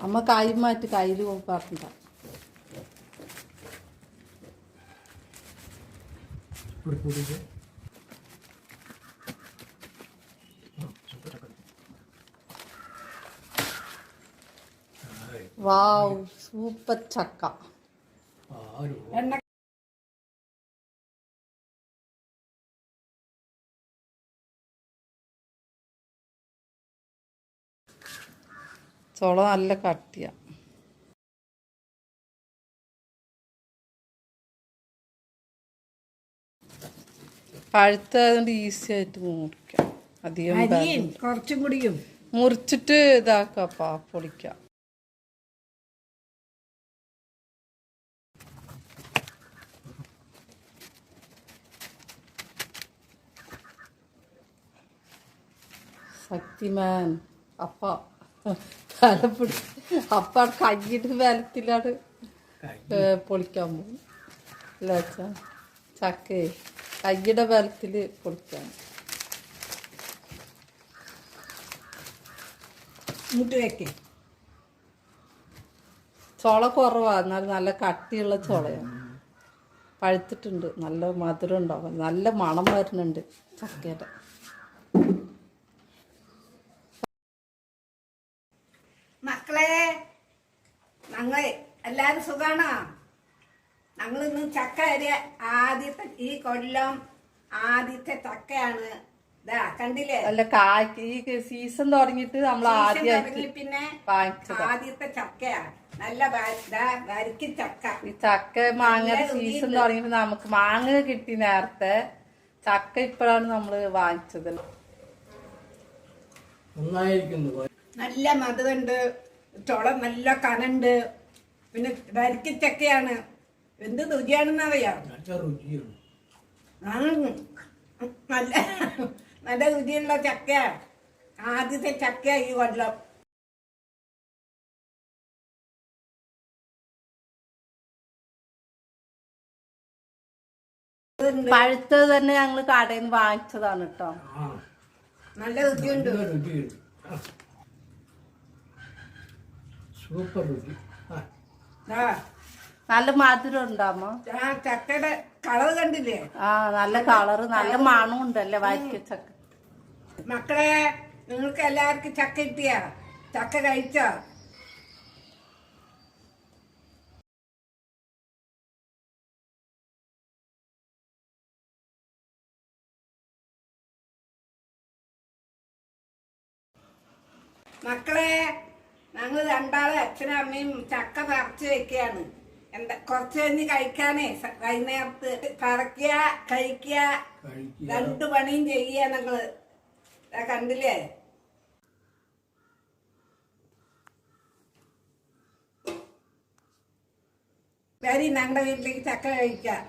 അമ്മ കായ് മാറ്റി കയ്യിൽ പറഞ്ഞ വാവ് സൂപ്പർ ചക്ക. എണ്ണ ചോള നല്ല കട്ടിയ. പഴുത്തതുകൊണ്ട് ഈസി ആയിട്ട് മുറിക്കാം. അധികം കുറച്ചും കൂടിയും. മുറിച്ചിട്ട് ഇതാക്കപ്പാ പൊളിക്കാം. ശക്തിമാൻ അപ്പ. തലപ്പിടി അപ്പൊ കയ്യിട്ട് ബലത്തിലാണ് പൊളിക്കാൻ പോകും അല്ല വെച്ചാ ചക്കേ കയ്യുടെ ബലത്തിൽ പൊളിക്കാൻ. ചോള കുറവാ. എന്നാലും നല്ല കട്ടിയുള്ള ചോളയാണ്. പഴുത്തിട്ടുണ്ട്. നല്ല മധുരം ഉണ്ടാവും. നല്ല മണം വരുന്നുണ്ട് ചക്കയുടെ മക്കളെ ഞങ്ങൾ എല്ലാരും സുഖാണോ? ഞങ്ങൾ ഇന്ന് ചക്ക അരിയ ആദ്യത്തെ ഈ കൊല്ലം ആദ്യത്തെ ചക്കയാണ്. ഇതാ കണ്ടില്ലേ? അല്ല കായ്ക്ക് ഈ സീസൺ തുടങ്ങിയിട്ട് നമ്മൾ ആദ്യമായിട്ട് തുടങ്ങി പിന്നെ ആദ്യത്തെ ചക്കയാണ് നല്ല വരിക്കും ചക്ക. ഈ ചക്ക മാങ്ങ സീസൺ തുടങ്ങിട്ട് നമുക്ക് മാങ്ങ കിട്ടി നേരത്തെ. ചക്ക ഇപ്പോഴാണ് നമ്മൾ വാങ്ങിച്ചത്. നന്നായിരിക്കുന്നു. നല്ല മധുരണ്ട് ചുള നല്ല കനണ്ട്. പിന്നെ വരക്കി ചക്കയാണ് എന്ത് രുചിയാണെന്നറിയാം? നല്ല. നല്ല നല്ല രുചിയുള്ള ചക്ക ആദ്യത്തെ ചക്ക ഈ കൊല്ലം. പഴുത്തത് തന്നെ ഞങ്ങൾ കടയിൽ നിന്ന് വാങ്ങിച്ചതാണ് കേട്ടോ നല്ല രുചിയുണ്ട്. സൂപ്പർ രുചി ആ. ആ, നല്ല മധുരം ഉണ്ടാമോ ആ ചക്കയുടെ കളർ കണ്ടില്ലേ? ആ നല്ല കളറ് നല്ല മണം ഉണ്ടല്ലേ വായിക്ക ചക്ക? മക്കളെ നിങ്ങൾക്ക് എല്ലാവർക്കും ചക്ക കിട്ടിയ? ചക്ക കഴിച്ചോ? മക്കളെ ഞങ്ങൾ രണ്ടാളും അച്ഛനും അമ്മയും ചക്ക പറിച്ചു വെക്കുകയാണ് എന്താ കുറച്ച് കഴിഞ്ഞ് കഴിക്കാനേ വൈകുന്നേരത്ത് പറക്കുക കഴിക്കുക രണ്ടു പണിയും ചെയ്യുക ഞങ്ങൾ. കണ്ടില്ലേ? വരി ഞങ്ങളുടെ വീട്ടിലേക്ക് ചക്ക കഴിക്കാം.